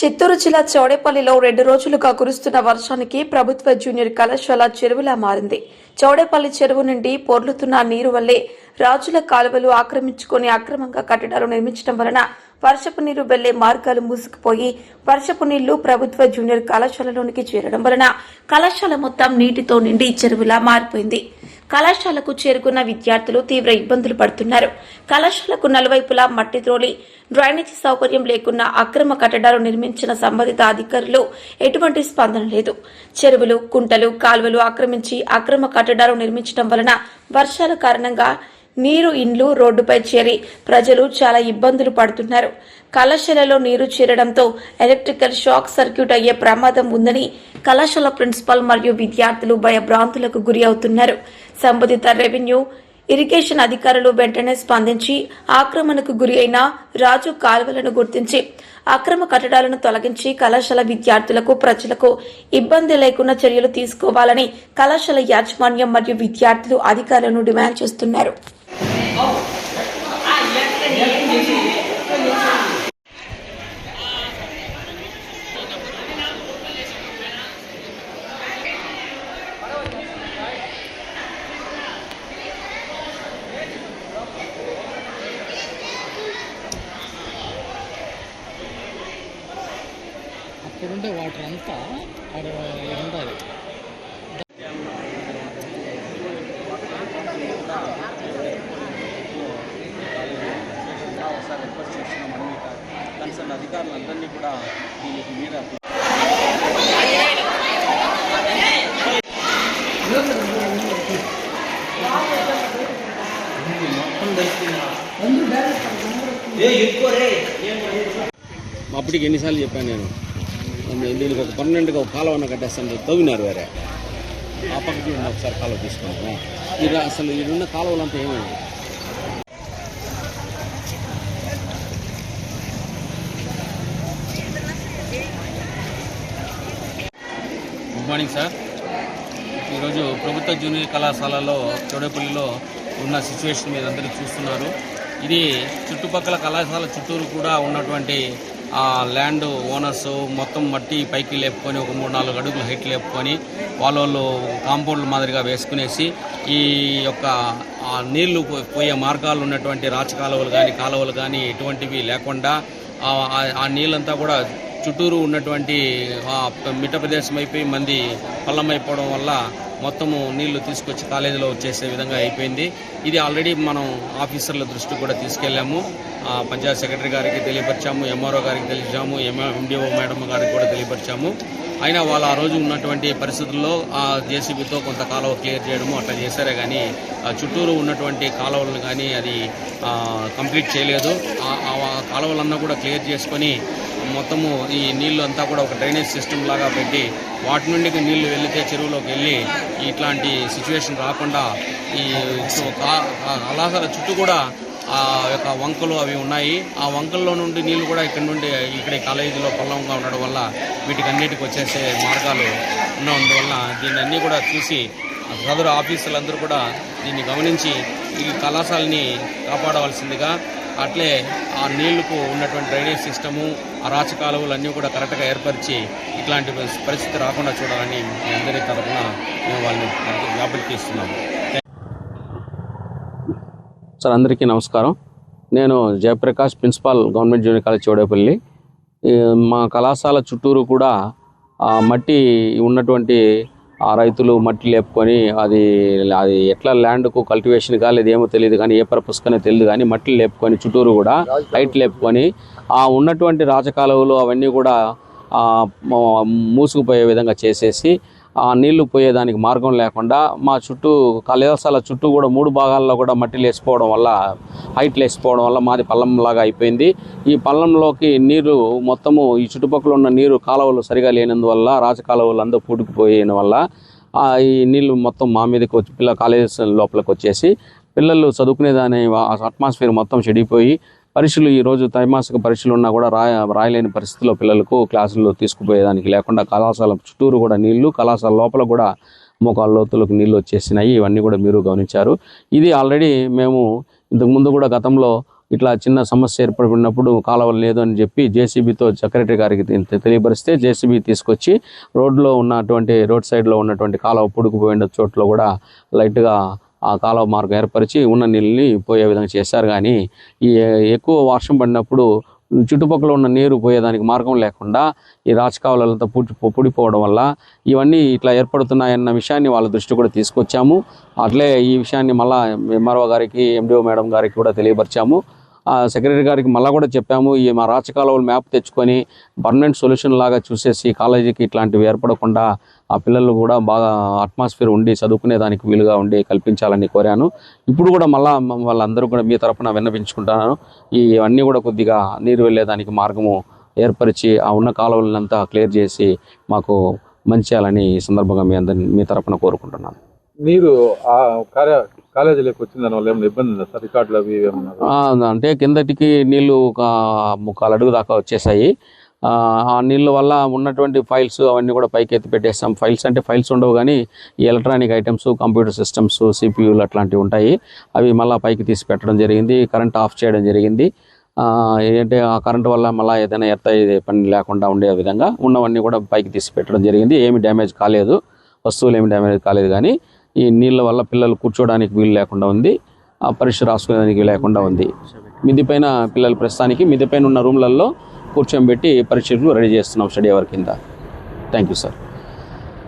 చిత్తూరు జిల్లా చౌడేపల్లిలో రెండు రోజులుగా కురుస్తున్న వర్షానికి ప్రభుత్వ జూనియర్ కళాశాల చెరువులా మారింది. చౌడేపల్లి చెరువు నుండి పొర్లుతున్న నీరు వల్లే రాజుల కాలువలు ఆక్రమించుకొని అక్రమంగా కట్టడాలు నిర్మించడం వలన వర్షపు నీరు వెళ్ళే మార్గాలు మూసుకుపోయి వర్షపు నీళ్ళు ప్రభుత్వ జూనియర్ కళాశాలలోనికి చేరడం వలన కళాశాల మొత్తం నీటితో నిండి చెరువులా మారిపోయింది. కళాశాలకు చేరుకున్న విద్యార్థులు తీవ్ర ఇబ్బందులు పడుతున్నారు. కళాశాలకు నలువైపులా మట్టి త్రోలి డ్రైనేజీ సౌకర్యం లేకున్నా అక్రమ కట్టడాలు నిర్మించిన సంబంధిత అధికారులు ఎటువంటి స్పందన లేదు. చెరువులు కుంటలు కాలువలు ఆక్రమించి అక్రమ కట్టడాలు నిర్మించడం వలన వర్షాల కారణంగా నీరు ఇండ్లు రోడ్డుపై చేరి ప్రజలు చాలా ఇబ్బందులు పడుతున్నారు. కళాశాలలో నీరు చేరడంతో ఎలక్ట్రికల్ షాక్ సర్క్యూట్ అయ్యే ప్రమాదం ఉందని కళాశాల ప్రిన్సిపల్ మరియు విద్యార్థులు భయభ్రాంతులకు గురి అవుతున్నారు. సంబంధిత రెవెన్యూ ఇరిగేషన్ అధికారులు వెంటనే స్పందించి ఆక్రమణకు గురి అయిన రాజు కాలువలను గుర్తించి అక్రమ కట్టడాలను తొలగించి కళాశాల విద్యార్థులకు ప్రజలకు ఇబ్బంది లేకుండా చర్యలు తీసుకోవాలని కళాశాల యాజమాన్యం మరియు విద్యార్థులు అధికారులను డిమాండ్ చేస్తున్నారు. ఉండే వాటర్ అంతా అక్కడ ఉండాలి. ఒకసారి రిక్వెస్ట్ చేస్తున్నాం మనం కన్సర్న్ అధికారులందరినీ కూడా దీనికి మీద అప్పటికి ఎన్నిసార్లు చెప్పాను నేను? నేను దీనికి ఒక పర్మనెంట్గా ఒక కాలువ కట్టేస్తాను తవ్వినారు వేరే ఆ పక్కకి ఉన్న ఒకసారి కాలువ తీసుకున్నాము ఇది అసలు ఇడున్న కాలువలంతా ఏమైంది గుడ్ మార్నింగ్ సార్ ఈరోజు ప్రభుత్వ జూనియర్ కళాశాలలో చౌడేపల్లిలో ఉన్న సిచ్యువేషన్ మీరు అందరూ చూస్తున్నారు. ఇది చుట్టుపక్కల కళాశాల చుట్టూరు కూడా ఉన్నటువంటి ఆ ల్యాండ్ ఓనర్స్ మొత్తం మట్టి పైకి లేపుకొని ఒక మూడు నాలుగు అడుగులు హైట్ లేపుకొని వాళ్ళ వాళ్ళు కాంపౌండ్ల మాదిరిగా వేసుకునేసి ఈ యొక్క నీళ్ళు పోయే మార్గాలు ఉన్నటువంటి రాచకాలువలు కానీ కాలువలు కానీ ఎటువంటివి లేకుండా ఆ- నీళ్ళంతా కూడా చుట్టూరు ఉన్నటువంటి మిట్ట ప్రదేశం అయిపోయి మంది పల్లం అయిపోవడం వల్ల మొత్తము నీళ్ళు తీసుకొచ్చి కాలేజీలో వచ్చేసే విధంగా అయిపోయింది. ఇది ఆల్రెడీ మనం ఆఫీసర్ల దృష్టికి కూడా తీసుకెళ్ళాము. పంచాయత్ సెక్రటరీ గారికి తెలియపరిచాము ఎంఆర్ఓ గారికి తెలియజాము ఎండిఓ మేడం గారికి కూడా తెలియపరిచాము. అయినా వాళ్ళు ఆ రోజు ఉన్నటువంటి పరిస్థితుల్లో ఆ జేసీబీతో కొంత కాలువ క్లియర్ చేయడము అట్లా చేశారే కానీ చుట్టూరు ఉన్నటువంటి కాలువలను కానీ అది కంప్లీట్ చేయలేదు. ఆ- ఆ కాలువలన్నా కూడా క్లియర్ చేసుకొని మొత్తము ఈ నీళ్ళు అంతా కూడా ఒక డ్రైనేజ్ సిస్టమ్ లాగా పెట్టి వాటి నుండి నీళ్ళు వెళితే చెరువులోకి వెళ్ళి ఇట్లాంటి సిచ్యువేషన్ రాకుండా ఈ సు- కళాశాల చుట్టూ కూడా ఆ యొక్క వంకలు అవి ఉన్నాయి. ఆ వంకల్లో నుండి నీళ్ళు కూడా ఇక్కడ నుండి ఇక్కడ కాలేజీలో పల్లంగా ఉండడం వల్ల వీటికి అన్నిటికి వచ్చేసే మార్గాలు ఉన్నందువల్ల దీన్ని అన్నీ కూడా చూసి సదరు ఆఫీసులందరూ కూడా దీన్ని గమనించి ఈ కళాశాలని కాపాడవలసిందిగా అట్లే ఆ నీళ్ళకు ఉన్నటువంటి డ్రైనేజ్ సిస్టము ఆ కాలువలు అన్నీ కూడా కరెక్ట్గా ఏర్పరిచి ఇట్లాంటి పరిస్థితి రాకుండా చూడాలని మీ అందరి తరఫున మేము వాళ్ళని అభ్యర్థిస్తున్నాము సార్ అందరికీ నమస్కారం. నేను Jayaprakash principal government junior college Chowdepalli మా కళాశాల చుట్టూరు కూడా ఆ మట్టి ఉన్నటువంటి ఆ రైతులు మట్టి లేపుకొని అది అది ఎట్లా ల్యాండ్కు కల్టివేషన్ కాలేదు ఏమో తెలియదు కానీ ఏ పర్పస్ కానీ తెలియదు కానీ మట్టి లేపుకొని చుట్టూరు కూడా లైట్ లేపుకొని ఆ ఉన్నటువంటి రాజకాలువలు అవన్నీ కూడా మూసుకుపోయే విధంగా చేసేసి ఆ నీళ్ళు పోయేదానికి మార్గం లేకుండా మా చుట్టూ కళాశాల చుట్టూ కూడా మూడు భాగాల్లో కూడా మట్టి లేసిపోవడం వల్ల హైట్ వేసిపోవడం వల్ల మాది పల్లంలాగా అయిపోయింది. ఈ పల్లంలోకి నీరు మొత్తము ఈ చుట్టుపక్కల ఉన్న నీరు కాలువలు సరిగా లేనందువల్ల రాజకాలువలు అందరూ పూడుకుపోయిన వల్ల ఈ నీళ్ళు మొత్తం మా మీదకి వచ్చి పిల్ల కాలేజ్ లోపలికి వచ్చేసి పిల్లలు చదువుకునే దాని అట్మాస్ఫియర్ మొత్తం చెడిపోయి పరీక్షలు ఈ రోజు త్రైమాసిక పరీక్షలు ఉన్నా కూడా రాయ రాయలేని పరిస్థితిలో పిల్లలకు క్లాసుల్లో తీసుకుపోయేదానికి లేకుండా కళాశాల చుట్టూరు కూడా నీళ్ళు కళాశాల లోపల కూడా మోకాళ్ళ లోతులకు నీళ్ళు వచ్చేసినాయి. ఇవన్నీ కూడా మీరు గమనించారు. ఇది ఆల్రెడీ మేము ఇంతకుముందు కూడా గతంలో ఇట్లా చిన్న సమస్య ఏర్పడినప్పుడు కాలువలు లేదు అని చెప్పి జేసీబీతో సెక్రటరీ గారికి తెలియపరిస్తే జేసీబీ తీసుకొచ్చి రోడ్లో ఉన్నటువంటి రోడ్ సైడ్లో ఉన్నటువంటి కాలువ పుడుకుపోయిన చోట్ల కూడా లైట్గా ఆ కాలువ మార్గం ఏర్పరిచి ఉన్న నీళ్ళని పోయే విధంగా చేశారు. కానీ ఈ ఎక్కువ వర్షం పడినప్పుడు చుట్టుపక్కల ఉన్న నీరు పోయేదానికి మార్గం లేకుండా ఈ రాజకావలంతా పుట్టి పొడిపోవడం వల్ల ఇవన్నీ ఇట్లా ఏర్పడుతున్నాయన్న విషయాన్ని వాళ్ళ దృష్టి కూడా తీసుకొచ్చాము. అట్లే ఈ విషయాన్ని మళ్ళా ఎంఆర్ఓ గారికి ఎండిఓ మేడం గారికి కూడా తెలియపరిచాము. సెక్రటరీ గారికి మళ్ళీ కూడా చెప్పాము ఈ మా రాచకాలువలు మ్యాప్ తెచ్చుకొని పర్మనెంట్ సొల్యూషన్ లాగా చూసేసి కాలేజీకి ఇట్లాంటివి ఏర్పడకుండా ఆ పిల్లలు కూడా బాగా అట్మాస్ఫియర్ ఉండి చదువుకునే దానికి వీలుగా ఉండి కల్పించాలని కోరాను. ఇప్పుడు కూడా మళ్ళీ వాళ్ళందరూ కూడా మీ తరపున విన్నపించుకుంటున్నాను ఇవన్నీ కూడా కొద్దిగా నీరు వెళ్ళేదానికి మార్గము ఏర్పరిచి ఆ ఉన్న కాలువలంతా క్లియర్ చేసి మాకు మంచి చేయాలని ఈ సందర్భంగా మీ అందరిని మీ తరఫున కోరుకుంటున్నాను. మీరు ఆ కార్య కాలేజీలోకి వచ్చిన దాని వల్ల ఏమైనా ఇబ్బంది ఉందా? సార్ రికార్డులు అవి ఏమన్నా అంటే కిందటికి నీళ్ళు ఒక ముక్కాలు అడుగు దాకా వచ్చేసాయి. ఆ నీళ్ళ వల్ల ఉన్నటువంటి ఫైల్స్ అవన్నీ కూడా పైకి ఎత్తి పెట్టేస్తాం. ఫైల్స్ అంటే ఫైల్స్ ఉండవు కానీ ఈ ఎలక్ట్రానిక్ ఐటమ్స్ కంప్యూటర్ సిస్టమ్స్ సిపియూలు అట్లాంటివి ఉంటాయి. అవి మళ్ళీ పైకి తీసి పెట్టడం జరిగింది. కరెంట్ ఆఫ్ చేయడం జరిగింది. ఏంటంటే ఆ కరెంట్ వల్ల మళ్ళీ ఏదైనా ఎత్త పని లేకుండా ఉండే విధంగా ఉన్నవన్నీ కూడా పైకి తీసి పెట్టడం జరిగింది. ఏమి డ్యామేజ్ కాలేదు. వస్తువులు ఏమి డ్యామేజ్ కాలేదు కానీ ఈ నీళ్ళ వల్ల పిల్లలు కూర్చోడానికి వీలు లేకుండా ఉంది ఆ పరీక్ష రాసుకోవడానికి లేకుండా ఉంది. మిదిపైన పైన పిల్లలు ప్రస్తుతానికి మిద్ది పైన ఉన్న రూమ్లలో కూర్చోబెట్టి పరీక్షలు రెడీ చేస్తున్నాం స్టడీ అవర్ కింద. Thank you sir.